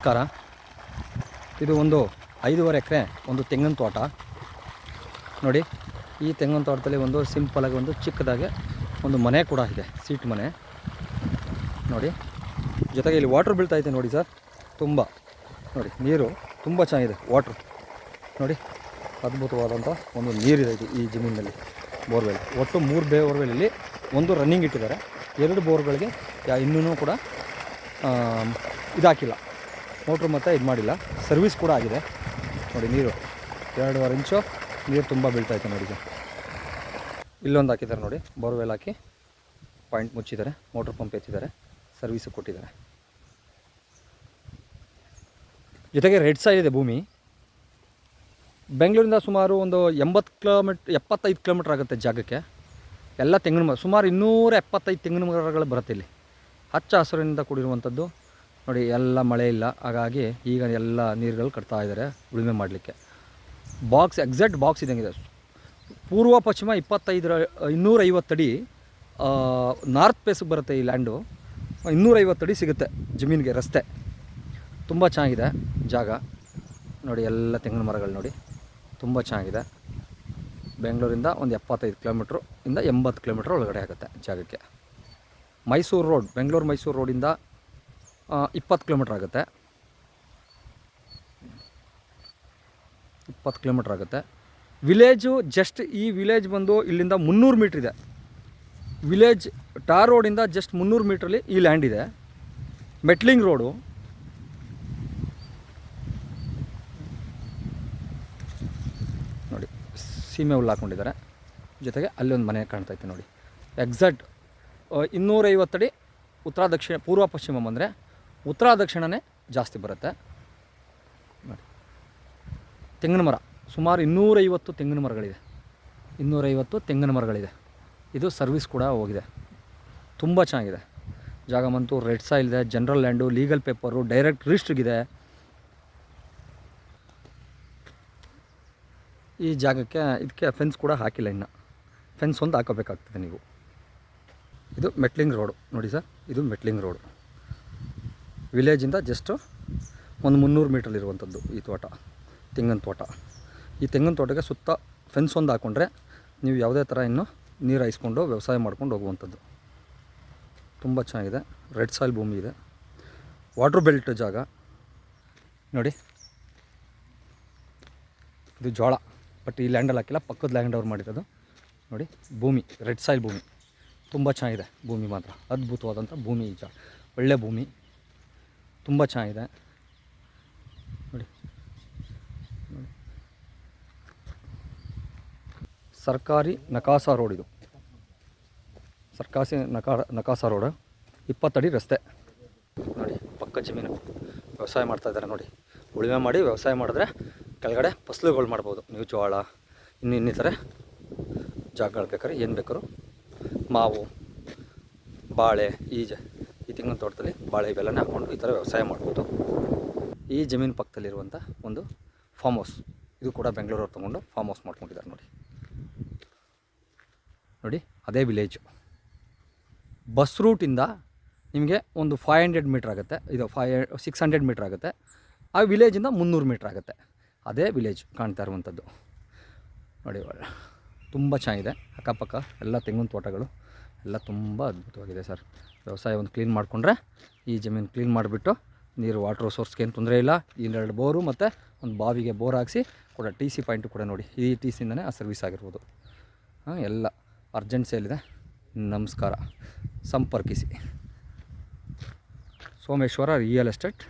ನಮಸ್ಕಾರ. ಇದು ಒಂದು ಐದೂವರೆ ಎಕರೆ ಒಂದು ತೆಂಗಿನ ತೋಟ. ನೋಡಿ, ಈ ತೆಂಗಿನ ತೋಟದಲ್ಲಿ ಒಂದು ಸಿಂಪಲಾಗಿ ಒಂದು ಚಿಕ್ಕದಾಗಿ ಒಂದು ಮನೆ ಕೂಡ ಇದೆ, ಸೀಟ್ ಮನೆ. ನೋಡಿ, ಜೊತೆಗೆ ಇಲ್ಲಿ ವಾಟ್ರ್ ಬೀಳ್ತಾ ಇದೆ ನೋಡಿ ಸರ್, ತುಂಬ. ನೋಡಿ, ನೀರು ತುಂಬ ಚೆನ್ನಾಗಿದೆ ವಾಟ್ರ್ ನೋಡಿ ಅದ್ಭುತವಾದಂಥ ಒಂದು ನೀರಿದೆ ಇದು ಈ ಜಮೀನಿನಲ್ಲಿ ಬೋರ್ವೆಲ್ ಒಟ್ಟು ಮೂರು ಬೋರ್ವೆಲಲ್ಲಿ ಒಂದು ರನ್ನಿಂಗ್ ಇಟ್ಟಿದ್ದಾರೆ. ಎರಡು ಬೋರ್ಗಳಿಗೆ ಇನ್ನೂ ಕೂಡ ಇದಾಕಿಲ್ಲ. ಮೋಟ್ರ್ ಮತ್ತು ಇದು ಮಾಡಿಲ್ಲ. ಸರ್ವಿಸ್ ಕೂಡ ಆಗಿದೆ. ನೋಡಿ ನೀರು. ಎರಡೂವರೆ ಇಂಚು. ನೀರು ತುಂಬ ಬೀಳ್ತಾಯಿತ್ತು ನೋಡಿ ಇಲ್ಲೊಂದು ಹಾಕಿದ್ದಾರೆ ನೋಡಿ. ಬೋರ್ವೆಲ್ ಹಾಕಿ ಪಾಯಿಂಟ್ ಮುಚ್ಚಿದ್ದಾರೆ. ಮೋಟ್ರ್ ಪಂಪ್ ಎತ್ತಿದ್ದಾರೆ. ಸರ್ವಿಸು ಕೊಟ್ಟಿದ್ದಾರೆ. ಜೊತೆಗೆ ರೆಡ್ ಸೈಡ್ ಇದೆ ಭೂಮಿ. ಬೆಂಗಳೂರಿಂದ ಸುಮಾರು ಒಂದು ಎಂಬತ್ತು ಕಿಲೋಮೀಟ್ರ್ ಎಪ್ಪತ್ತೈದು ಕಿಲೋಮೀಟ್ರ್ ಆಗುತ್ತೆ ಜಾಗಕ್ಕೆ. ಎಲ್ಲ ತೆಂಗಿನ ಮರ, ಸುಮಾರು ಇನ್ನೂರ ಎಪ್ಪತ್ತೈದು ತೆಂಗಿನ ಮರಗಳು ಬರುತ್ತೆ ಇಲ್ಲಿ. ಹಚ್ಚ ಹಸಿರಿನಿಂದ ಕೂಡಿರುವಂಥದ್ದು. ನೋಡಿ, ಎಲ್ಲ ಮಳೆ ಇಲ್ಲ. ಹಾಗಾಗಿ ಈಗ ಎಲ್ಲ ನೀರುಗಳು ಕಟ್ತಾ ಇದ್ದಾರೆ ಉಳುಮೆ ಮಾಡಲಿಕ್ಕೆ. ಬಾಕ್ಸ್ ಎಕ್ಸಾಕ್ಟ್ ಬಾಕ್ಸ್ ಇದ್ದಂಗಿದೆ. ಪೂರ್ವ, ಪಶ್ಚಿಮ ಇಪ್ಪತ್ತೈದರ ಇನ್ನೂರೈವತ್ತಡಿ ನಾರ್ತ್ ಪ್ಲೇಸಿಗೆ ಬರುತ್ತೆ ಈ ಲ್ಯಾಂಡು ಇನ್ನೂರೈವತ್ತಡಿ ಸಿಗುತ್ತೆ ಜಮೀನಿಗೆ ರಸ್ತೆ. ತುಂಬ ಚೆನ್ನಾಗಿದೆ ಜಾಗ. ನೋಡಿ, ಎಲ್ಲ ತೆಂಗಿನ ಮರಗಳು ನೋಡಿ. ತುಂಬ ಚೆನ್ನಾಗಿದೆ. ಬೆಂಗಳೂರಿಂದ ಒಂದು ಎಪ್ಪತ್ತೈದು ಕಿಲೋಮೀಟ್ರು ಇಂದ ಎಂಬತ್ತು ಕಿಲೋಮೀಟ್ರ್ ಒಳಗಡೆ ಆಗುತ್ತೆ ಜಾಗಕ್ಕೆ. ಮೈಸೂರು ರೋಡ್, ಬೆಂಗಳೂರು ಮೈಸೂರು ರೋಡಿಂದ ಇಪ್ಪತ್ತು ಕಿಲೋಮೀಟ್ರ್ ಆಗುತ್ತೆ. ಇಪ್ಪತ್ತು ಕಿಲೋಮೀಟ್ರ್ ಆಗುತ್ತೆ. ವಿಲೇಜು ಜಸ್ಟ್ ಈ ವಿಲೇಜ್ ಬಂದು ಇಲ್ಲಿಂದ ಮುನ್ನೂರು ಮೀಟ್ರ್ ಇದೆ. ವಿಲೇಜ್ ಟಾರ್ ರೋಡಿಂದ ಜಸ್ಟ್ ಮುನ್ನೂರು ಮೀಟ್ರಲ್ಲಿ ಈ ಲ್ಯಾಂಡ್ ಇದೆ. Metalling road. ನೋಡಿ, ಸೀಮೆ ಹುಲ್ಲು ಹಾಕ್ಕೊಂಡಿದ್ದಾರೆ ಜೊತೆಗೆ ಅಲ್ಲಿ ಒಂದು ಮನೆ ಇತ್ತು ನೋಡಿ. ಎಕ್ಸಾಕ್ಟ್ ಇನ್ನೂರೈವತ್ತಡಿ ಉತ್ತರ ದಕ್ಷಿಣ, ಪೂರ್ವ ಪಶ್ಚಿಮ ಬಂದರೆ ಉತ್ತರ ದಕ್ಷಿಣನೇ ಜಾಸ್ತಿ ಬರುತ್ತೆ. ನೋಡಿ. ತೆಂಗಿನ ಮರ. ಸುಮಾರು ಇನ್ನೂರೈವತ್ತು ತೆಂಗಿನ ಮರಗಳಿದೆ. ಇನ್ನೂರೈವತ್ತು ತೆಂಗಿನ ಮರಗಳಿದೆ. ಇದು ಸರ್ವಿಸ್ ಕೂಡ ಹೋಗಿದೆ. ತುಂಬ ಚೆನ್ನಾಗಿದೆ. ಜಾಗ ಬಂತು, ರೆಡ್ ಸಾಯಿಲ್ ಇದೆ, general land, legal paper, direct ರಿಜಿಸ್ಟ್ರಿಗಿದೆ. ಈ ಜಾಗಕ್ಕೆ, ಇದಕ್ಕೆ ಫೆನ್ಸ್ ಕೂಡ ಹಾಕಿಲ್ಲ ಇನ್ನು. ಫೆನ್ಸ್ ಒಂದು ಹಾಕೋಬೇಕಾಗ್ತದೆ ನೀವು. ಇದು ಮೆಟ್ಲಿಂಗ್ ರೋಡು. ನೋಡಿ ಸರ್, ಇದು ಮೆಟ್ಲಿಂಗ್ ರೋಡು. ವಿಲೇಜಿಂದ ಜಸ್ಟು ಒಂದು ಮುನ್ನೂರು ಮೀಟ್ರಲ್ಲಿರುವಂಥದ್ದು ಈ ತೋಟ, ತೆಂಗಿನ ತೋಟ. ಈ ತೆಂಗಿನ ತೋಟಕ್ಕೆ ಸುತ್ತ ಫೆನ್ಸ್ ಒಂದು ಹಾಕ್ಕೊಂಡ್ರೆ ನೀವು ಯಾವುದೇ ಥರ ಇನ್ನು ನೀರು ಹಾಯಿಸ್ಕೊಂಡು ವ್ಯವಸಾಯ ಮಾಡ್ಕೊಂಡು ಹೋಗುವಂಥದ್ದು. ತುಂಬ ಚೆನ್ನಾಗಿದೆ, ರೆಡ್ ಸಾಯಿಲ್ ಭೂಮಿ ಇದೆ. ವಾಟ್ರ್ ಬೆಲ್ಟ್ ಜಾಗ. ನೋಡಿ. ಇದು ಜೋಳ ಬಟ್ ಈ ಲ್ಯಾಂಡಲ್ಲಿ ಹಾಕಿಲ್ಲ, ಪಕ್ಕದ ಲ್ಯಾಂಡ್ ಅವ್ರು ಮಾಡಿರೋದು. ನೋಡಿ, ಭೂಮಿ, ರೆಡ್ ಸಾಯಿಲ್ ಭೂಮಿ. ತುಂಬ ಚೆನ್ನಾಗಿದೆ ಭೂಮಿ ಮಾತ್ರ, ಅದ್ಭುತವಾದಂಥ ಭೂಮಿ ಈ ಒಳ್ಳೆ ಭೂಮಿ. ತುಂಬ ಚೆನ್ನಾಗಿದೆ. ನೋಡಿ. ಸರ್ಕಾರಿ ನಕಾಸ ರೋಡ್ ಇದು. ಸರ್ಕಾರಿ ನಕಾ, ನಕಾಸ ರೋಡ್. ಇಪ್ಪತ್ತಡಿ ರಸ್ತೆ. ನೋಡಿ, ಪಕ್ಕ ಜಮೀನು. ವ್ಯವಸಾಯ ಮಾಡ್ತಾ ಇದ್ದಾರೆ ನೋಡಿ. ಉಳುಮೆ ಮಾಡಿ ವ್ಯವಸಾಯ ಮಾಡಿದ್ರೆ ಕೆಳಗಡೆ ಫಸಲುಗಳು ಮಾಡ್ಬೋದು. ನೀವು ಜೋಳ, ಇನ್ನು ಇನ್ನಿತರ ಜಾಗಗಳು ಬೇಕಾದ್ರೆ ಏನು ಬೇಕಾದ್ರು ಮಾವು, ಬಾಳೆ ಈ ಜ ಈ ತೆಂಗಿನ ತೋಟದಲ್ಲಿ ಬಾಳೆ ಬೆಲ್ಲನೇ ಹಾಕ್ಕೊಂಡು ಈ ಥರ ವ್ಯವಸಾಯ ಮಾಡ್ಬೋದು. ಈ ಜಮೀನು ಪಕ್ಕದಲ್ಲಿರುವಂಥ ಒಂದು ಫಾರ್ಮ್ ಹೌಸ್ ಇದು ಕೂಡ ಬೆಂಗಳೂರವ್ರು ತೊಗೊಂಡು ಫಾರ್ಮ್ ಹೌಸ್ ಮಾಡ್ಕೊಂಡಿದ್ದಾರೆ ನೋಡಿ. ನೋಡಿ, ಅದೇ ವಿಲೇಜು ಬಸ್ ರೂಟಿಂದ ನಿಮಗೆ ಒಂದು ಫೈವ್ ಹಂಡ್ರೆಡ್ ಮೀಟ್ರ್ ಆಗುತ್ತೆ. ಇದು ಫೈ ಸಿಕ್ಸ್ ಹಂಡ್ರೆಡ್ ಮೀಟ್ರ್ ಆಗುತ್ತೆ. ಆ ವಿಲೇಜಿಂದ ಮುನ್ನೂರು ಮೀಟ್ರ್ ಆಗುತ್ತೆ. ಅದೇ ವಿಲೇಜ್ ಕಾಣ್ತಾ ಇರುವಂಥದ್ದು ನೋಡಿ, ತುಂಬ ಚೆನ್ನಾಗಿದೆ. ಅಕ್ಕಪಕ್ಕ ಎಲ್ಲ ತೆಂಗಿನ ತೋಟಗಳು. ಎಲ್ಲ ತುಂಬ ಅದ್ಭುತವಾಗಿದೆ ಸರ್. ವ್ಯವಸಾಯ ಒಂದು ಕ್ಲೀನ್ ಮಾಡಿಕೊಂಡ್ರೆ ಈ ಜಮೀನು ಕ್ಲೀನ್ ಮಾಡಿಬಿಟ್ಟು ನೀರು ವಾಟರ್ ಸೋರ್ಸ್ಗೆ ಏನು ತೊಂದರೆ ಇಲ್ಲ. ಇನ್ನೆರಡು ಬೋರು ಮತ್ತು ಒಂದು ಬಾವಿಗೆ ಬೋರ್ ಹಾಕಿಸಿ ಕೂಡ ಟಿ ಸಿ ಪಾಯಿಂಟು ಕೂಡ ನೋಡಿ. ಈ ಟಿ ಸಿಯಿಂದನೇ ಆ ಸರ್ವಿಸ್ ಆಗಿರ್ಬೋದು. ಹಾಂ, ಎಲ್ಲ ಅರ್ಜೆಂಟ್ ಸೇಲಿದೆ ನಮಸ್ಕಾರ. ಸಂಪರ್ಕಿಸಿ. Someshwara real estate